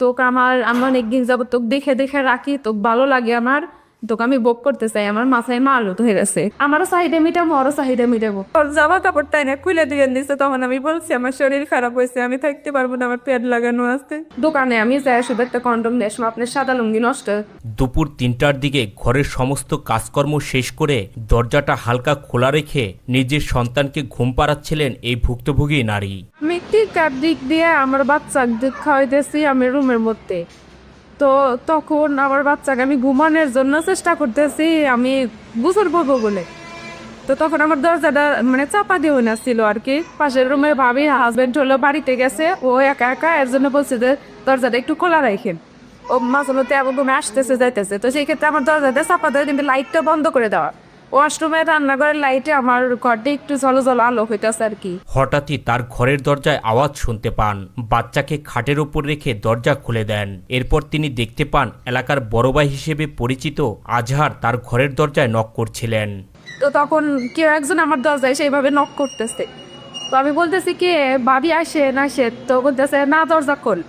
তোকে আমার আমি অনেকদিন যাব তোকে দেখে দেখে রাখি তোকে ভালো লাগে আমার। তোকে আমি বক করতে চাই আমার মাথায় মা মালত হয়ে গেছে। আমারও চাহিদা মিটাবো আরও চাহিদা মিটাবো। ওর জামা কাপড় তাই না খুলে দিয়ে দিছে তখন আমি বলছি আমার শরীর খারাপ হয়েছে আমি থাকতে পারব না আমার পেট লাগানো আছে। দোকানে আমি যাই শুধু একটা কন্ডম আসব আপনার সাদা লুঙ্গি নষ্ট। দুপুর তিনটার দিকে ঘরের সমস্ত কাজকর্ম শেষ করে দরজাটা হালকা খোলা রেখে নিজের সন্তানকে ঘুম পাড়াচ্ছিলেন এই ভুক্তভোগী নারী। টিকার দিক দিয়ে আমার বাচ্চাকে খাওয়াইতেছি আমি রুমের মধ্যে? তো তখন আমার বাচ্চাকে আমি ঘুমানোর জন্য চেষ্টা করতেছি, আমি গোসল করব বলে। তো তখন আমার দরজাটা মানে চাপা দিয়ে না ছিল আর কি। পাশের রুমে ভাবি হাজবেন্ড হলো বাড়িতে গেছে, ও একা একা, এর জন্য বলছে যে দরজাটা একটু খোলা রাখেন। ও মাঝে মধ্যে এমন ঘুমে আসতেছে, যাইতেছে। তো সেই ক্ষেত্রে আমার দরজাটা চাপা দেওয়া, কিন্তু লাইটটা বন্ধ করে দেওয়া। ওয়াশরুমে রান্নাঘরের লাইটে আমার ঘরটা একটু জলো জলো আলো হইতেছে আর কি। হঠাৎই তার ঘরের দরজায় আওয়াজ শুনতে পান। বাচ্চাকে খাটের ওপর রেখে দরজা খুলে দেন। এরপর তিনি দেখতে পান এলাকার বড় ভাই হিসেবে পরিচিত আজহার তার ঘরের দরজায় নক করছিলেন। তো তখন কেউ একজন আমার দরজায় সেইভাবে নক করতেছে। তো আমি বলতেছি কে ভাবি আসে না সে তো বলতেছে না দরজা খোল।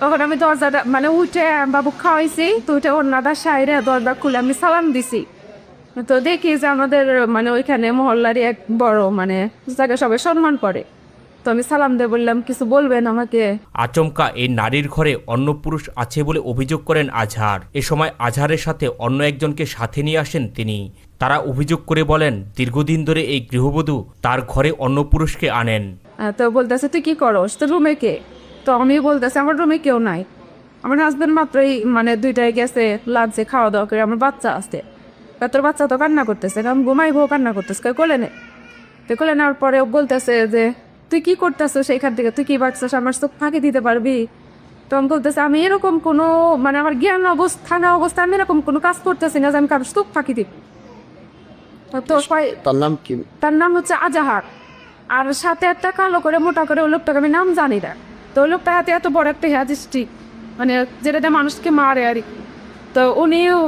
তখন আমি দরজাটা মানে উঠে বাবু খাওয়াইছি। তো উঠে অন্যটা সাইরে দরজা খুলে আমি সালাম দিছি। তো দেখি যে আমাদের মানে ওইখানে মহল্লারই এক বড় মানে যাকে সবাই সম্মান করে। তো আমি সালাম দিয়ে বললাম কিছু বলবেন আমাকে? আচমকা এই নারীর ঘরে অন্য পুরুষ আছে বলে অভিযোগ করেন আজহার। এ সময় আজহারের সাথে অন্য একজনকে সাথে নিয়ে আসেন তিনি। তারা অভিযোগ করে বলেন দীর্ঘদিন ধরে এই গৃহবধূ তার ঘরে অন্য পুরুষকে আনেন। তো বলতেছে তুই কি করস? তো রুমে কে? তো আমি বলতেছি আমার রুমে কেউ নাই। আমার হাজবেন্ড মাত্রই মানে দুইটায় গেছে লাঞ্চে খাওয়া দাওয়া করে আমার বাচ্চা আছে। তা তোর বাচ্চা তো কান্না করতেছে কারণ ঘুমাইবো কান্না করতেছে। কই কোলে নে? তো কোলে নেওয়ার পরে ও বলতেছে যে তুই কি করতেছো সেইখান থেকে? তুই কি বাচ্চাস আমার চোখ ফাঁকি দিতে পারবি? তো আমি বলতেছে আমি এরকম কোনো মানে আমার জ্ঞান অবস্থা না অবস্থা আমি এরকম কোনো কাজ করতেছি না যে আমি কারোর চোখ ফাঁকি দিব। তো তার নাম কি? তার নাম হচ্ছে আজাহার। আর সাথে একটা কালো করে মোটা করে ওই লোকটাকে আমি নাম জানি না। তো ওই লোকটা হাতে এত বড় একটা হ্যাজিস্ট্রি মানে যেটা মানুষকে মারে আর কি। তো উনিও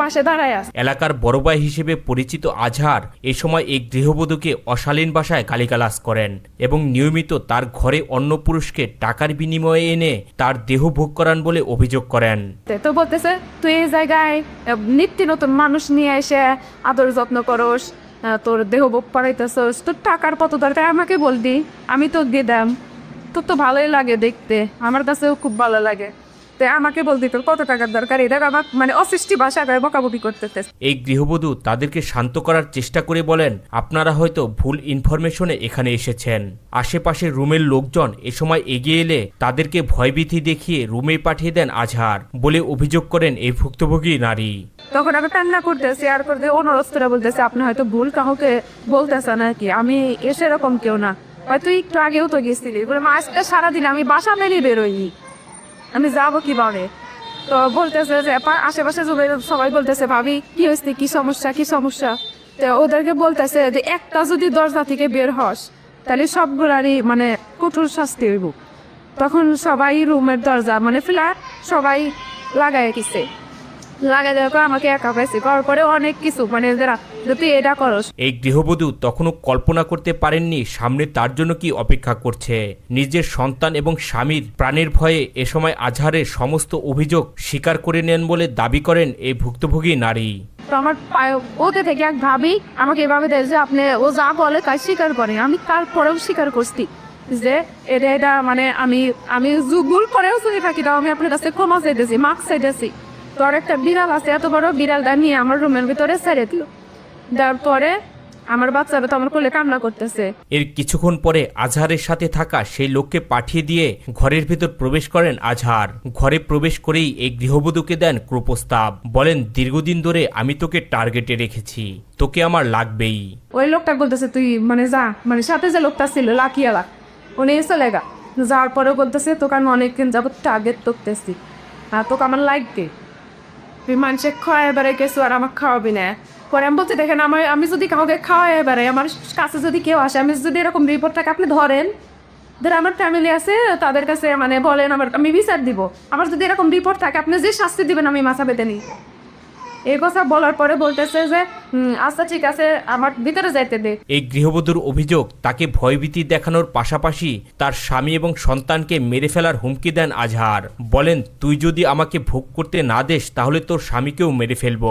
পাশে দাঁড়ায় আছে এলাকার বড় ভাই হিসেবে পরিচিত আজহার এ সময় এই গৃহবধূকে অশালীন ভাষায় গালিগালাজ করেন এবং নিয়মিত তার ঘরে অন্য পুরুষকে টাকার বিনিময়ে এনে তার দেহ ভোগ করান বলে অভিযোগ করেন। তো বলতেছে তুই এই জায়গায় নিত্য নতুন মানুষ নিয়ে এসে আদর যত্ন করস তোর দেহ ভোগ করাইতেছস তোর টাকার কত দরকার? আমাকে বলদি আমি তো দিতাম। তোর তো ভালোই লাগে দেখতে আমার কাছেও খুব ভালো লাগে। তো আমাকে বলতে কত টাকার দরকার? এটা আমার মানে অসৃষ্টি ভাষা করে বকাবকি করতেছে। এই গৃহবধূ তাদেরকে শান্ত করার চেষ্টা করে বলেন আপনারা হয়তো ভুল ইনফরমেশনে এখানে এসেছেন। আশেপাশের রুমের লোকজন এ সময় এগিয়ে এলে তাদেরকে ভয়ভীতি দেখিয়ে রুমে পাঠিয়ে দেন আজহার বলে অভিযোগ করেন এই ভুক্তভোগী নারী। তখন আমি কান্না করতেছি আর করতে অনুরোধরা বলতেছে আপনি হয়তো ভুল কাউকে বলতেছেন নাকি? আমি এসে এরকম কেউ না। হয়তো একটু আগেও তো গেছিলি। বলে আজকে সারাদিন আমি বাসা মেলে বেরোইনি। আমি যাব কীভাবে? তো বলতেছে যে আশেপাশে সবাই বলতেছে, ভাবি, কি হয়েছে? কি সমস্যা? কি সমস্যা? তো ওদেরকে বলতেছে যে, একটা যদি দরজা থেকে বের হস, তাহলে সবগুলারই মানে কঠোর শাস্তি হইব। তখন সবাই রুমের দরজা মানে ফ্ল্যাট সবাই লাগাই গেছে লাগাই দেওয়ার পর আমাকে একা পাইছে। করার পরে অনেক কিছু মানে যারা যে তুই এটা করস। এই গৃহবধূ তখনও কল্পনা করতে পারেননি সামনে তার জন্য কি অপেক্ষা করছে। নিজের সন্তান এবং স্বামীর প্রাণের ভয়ে এ সময় আজহারের সমস্ত অভিযোগ স্বীকার করে নেন বলে দাবি করেন এই ভুক্তভোগী নারী। তো আমার ওতে থেকে এক ভাবি আমাকে এভাবে দেয় যে আপনি ও যা বলে তাই স্বীকার করে। আমি তারপরেও স্বীকার করছি যে এটা এটা মানে আমি আমি জুগুল করেও চলে থাকি তাও আমি আপনার কাছে ক্ষমা চাইতেছি মাস্ক চাইতেছি। তো আর একটা বিড়াল আছে এত বড় বিড়ালটা নিয়ে আমার রুমের ভিতরে ছেড়ে দিল। তারপরে আমার বাচ্চাটা তো আমার কোলে কান্না করতেছে। এর কিছুক্ষণ পরে আজহারের সাথে থাকা সেই লোককে পাঠিয়ে দিয়ে ঘরের ভেতর প্রবেশ করেন আজহার। ঘরে প্রবেশ করেই এই গৃহবধূকে দেন কুপ্রস্তাব বলেন দীর্ঘদিন ধরে আমি তোকে টার্গেটে রেখেছি। তোকে আমার লাগবেই। ওই লোকটা বলতেছে তুই মানে যা মানে সাথে যে লোকটা ছিল লাকিয়ালা উনি চলে গা। যাওয়ার পরেও বলতেছে তোকে আমি অনেকদিন যাবত টার্গেট করতেছি। আর তোকে আমার লাগবে। তুই মানুষের খাওয়াই বেড়ে গেছো আর আমার খাওয়াবি না পরে আমি বলছি দেখেন আমার আমি যদি কাউকে খাওয়াই বেড়াই আমার কাছে যদি কেউ আসে আমি যদি এরকম রিপোর্ট থাকে আপনি ধরেন ধর আমার ফ্যামিলি আছে তাদের কাছে মানে বলেন আমার আমি বিচার দিব আমার যদি এরকম রিপোর্ট থাকে আপনি যে শাস্তি দিবেন আমি মাথা পেতে নিই এই কথা বলার পরে বলতেছে যে আচ্ছা ঠিক আছে আমার ভিতরে যাইতে দে। এই গৃহবধূর অভিযোগ তাকে ভয়ভীতি দেখানোর পাশাপাশি তার স্বামী এবং সন্তানকে মেরে ফেলার হুমকি দেন আজহার। বলেন তুই যদি আমাকে ভোগ করতে না দেস তাহলে তোর স্বামীকেও মেরে ফেলব।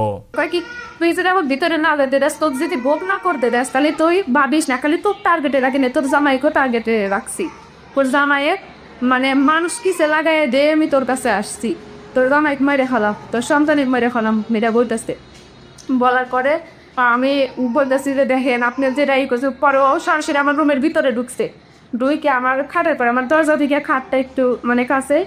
কি তুই যদি আমার ভিতরে না যেতে দেস তোর যদি ভোগ না করতে দেস তাহলে তুই ভাবিস না খালি তোর টার্গেটে রাখি না তোর জামাইকেও টার্গেটে রাখছি। তোর জামাইয়ে মানে মানুষ কিসে লাগাই দে আমি তোর কাছে আসছি। তোর জামাইক মেরে খালাম, তোর সন্তানিক মেরে খালাম মেয়েটা বলতেছে। বলার পরে, আমি বলতেছি যে দেখেন, আপনি যেটা ই করছে পরে ও সরাসরি আমার রুমের ভিতরে ঢুকছে। ঢুকে আমার খাটের পরে, আমার দরজা থেকে খাটটা একটু মানে কাছে,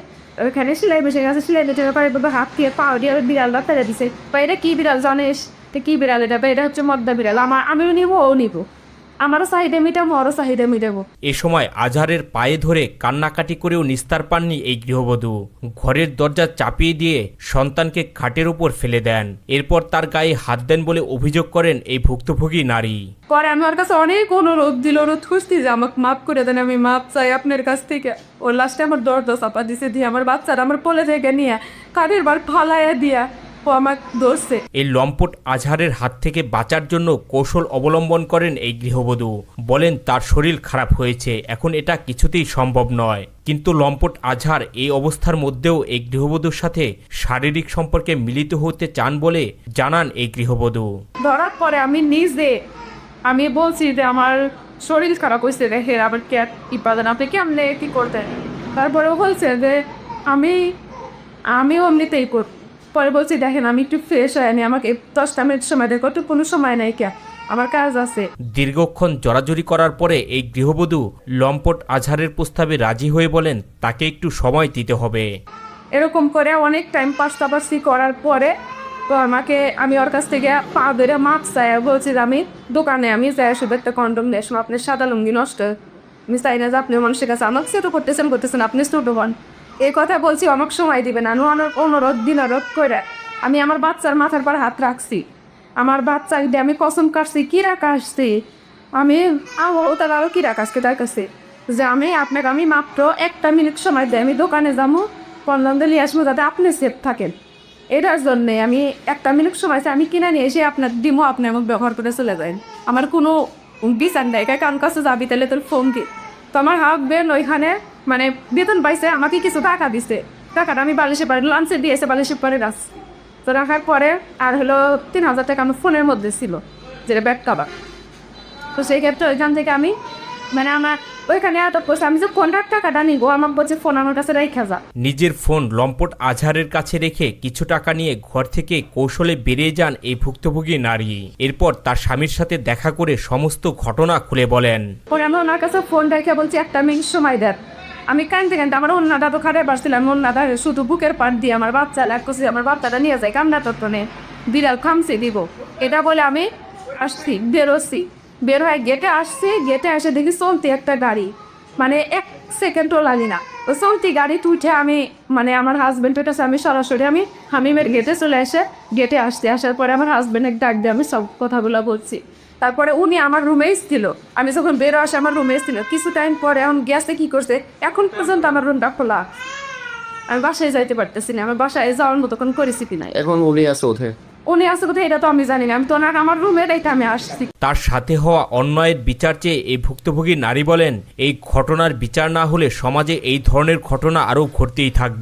ওইখানে সেলাই বসে গেছে সেলাই বেটে পরে হাত দিয়ে পাও দিয়ে বিড়ালটা ফেলে দিছে। বা এটা কি বিড়াল জানিস? এটা কি বিড়াল এটা? এটা হচ্ছে মদ্দা বিড়াল। আমার, আমিও নিবো, ও নিবো। আমারও চাহিদা মিটাবো ওরও চাহিদা মিটাবো। এ সময় আজহারের পায়ে ধরে কান্নাকাটি করেও নিস্তার পাননি এই গৃহবধূ। ঘরের দরজা চাপিয়ে দিয়ে সন্তানকে খাটের উপর ফেলে দেন। এরপর তার গায়ে হাত দেন বলে অভিযোগ করেন এই ভুক্তভোগী নারী। পরে আমি ওর কাছে অনেক অনুরোধ দিল অনুরোধ খুঁজছি যে আমাকে মাফ করে দেন আমি মাপ চাই আপনার কাছ থেকে। ও লাস্টে আমার দরজা চাপা দিছে দিয়ে আমার বাচ্চারা আমার পোলে থেকে নিয়ে কাঠের বার ফালাইয়া দিয়া। ও আমাকে ধরছে। এই লম্পট আজহারের হাত থেকে বাঁচার জন্য কৌশল অবলম্বন করেন এই গৃহবধূ। বলেন তার শরীর খারাপ হয়েছে এখন এটা কিছুতেই সম্ভব নয়। কিন্তু লম্পট আজহার এই অবস্থার মধ্যেও এই গৃহবধূর সাথে শারীরিক সম্পর্কে মিলিত হতে চান বলে জানান এই গৃহবধূ। ধরার পরে আমি নিজে আমি বলছি যে আমার শরীর খারাপ হয়েছে দেখে আবার ক্যাট ই পাবেন আপনি কেমনে কি করতেন? তারপরে বলছে যে আমি আমিও এমনিতেই কর পরে বলছি দেখেন আমি একটু ফ্রেশ হয়নি আমাকে দশটা মিনিট সময় দেখো তো কোনো সময় নাই কে। আমার কাজ আছে। দীর্ঘক্ষণ জড়াজড়ি করার পরে এই গৃহবধূ লম্পট আজহারের প্রস্তাবে রাজি হয়ে বলেন তাকে একটু সময় দিতে হবে। এরকম করে অনেক টাইম পাশাপাশি করার পরে তো আমাকে আমি ওর কাছ থেকে পা ধরে মাপ চাই বলছি যে আমি দোকানে আমি যাই শুধু একটা কন্ডম নিয়ে আসব আপনার সাদা লুঙ্গি নষ্ট। আমি চাই না যে আপনি মানুষের কাছে আমাকে সেটা করতেছেন করতেছেন আপনি ছোট হন। এই কথা বলছি আমাকে সময় দিবেন আমি অনুরোধ দিনারোধ করে আমি আমার বাচ্চার মাথার পর হাত রাখছি। আমার বাচ্চা দিয়ে আমি কসম কাটছি কী রাখা আসছি? আমি ও তার আরও কি রাখা আজকে তার কাছে? যে আমি আপনাকে আমি মাত্র একটা মিনিট সময় দিই আমি দোকানে যাব পঞ্চাম দিলে আসব যাতে আপনি সেফ থাকেন। এটার জন্যে আমি একটা মিনিট সময় চাই, আমি কিনে নিয়ে এসে আপনার ডিমো আপনি আমাকে ব্যবহার করে চলে যাবেন আমার কোনো বিচার নেই কারণ কাছে যাবি তাহলে তোর ফোন দি তো আমার হাজবেন্ড ওইখানে মানে বেতন পাইছে আমাকে কিছু টাকা দিছে। টাকাটা আমি বালিশে পারে লাঞ্চে দিয়েছে বালিশে পারে রাখ। তো রাখার পরে আর হলো তিন হাজার টাকা আমার ফোনের মধ্যে ছিল যেটা ব্যাগ কাবার তো সেই ক্ষেত্রে ওইখান থেকে আমি মানে আমার ওইখানে এত পয়সা আমি যে কন্ট্রাক্ট টাকাটা নিবো আমার বলছে ফোন আমার কাছে রেখে যা। নিজের ফোন লম্পট আজহারের কাছে রেখে কিছু টাকা নিয়ে ঘর থেকে কৌশলে বেরিয়ে যান এই ভুক্তভোগী নারী। এরপর তার স্বামীর সাথে দেখা করে সমস্ত ঘটনা খুলে বলেন। পরে আমি ওনার কাছে ফোন রেখে বলছি একটা মিনিট সময় দেন। আমি কানতে কানতে আমার অন্যটা তো খাটে পারছিলাম অন্যটা শুধু বুকের পাট দিয়ে আমার বাচ্চা লাগ করছি, আমার বাচ্চাটা নিয়ে যায় কামনা তত্ত্বনে বিড়াল খামছি দিব। এটা বলে আমি আসছি, বেরোচ্ছি। বের হয়ে গেটে আসছি গেটে এসে দেখি চলতি একটা গাড়ি। মানে এক সেকেন্ডও লাগি না। ও চলতি গাড়ি তুইঠে আমি মানে আমার হাজব্যান্ড পেটেছে আমি সরাসরি আমি হামিমের গেটে চলে এসে গেটে আসছি। আসার পরে আমার হাজব্যান্ডের ডাক দিয়ে আমি সব কথাগুলো বলছি। তারপরে উনি আমার রুমে ছিল আমি যখন বেরো আসে আমার রুমে ছিল কিছু টাইম পরে এখন গ্যাসে কি করছে? এখন পর্যন্ত আমার রুমটা খোলা। আমি বাসায় যাইতে পারতেছি না। আমার বাসায় যাওয়ার মতো কোনো পরিস্থিতি নাই। এখন উনি আছে ওঠে উনি আসে কোথায় এটা তো আমি জানি না। আমি তো ওনার আমার রুমে রেখে আমি আসছি। তার সাথে হওয়া অন্যায়ের বিচার চেয়ে এই ভুক্তভোগী নারী বলেন এই ঘটনার বিচার না হলে সমাজে এই ধরনের ঘটনা আরও ঘটতেই থাকবে।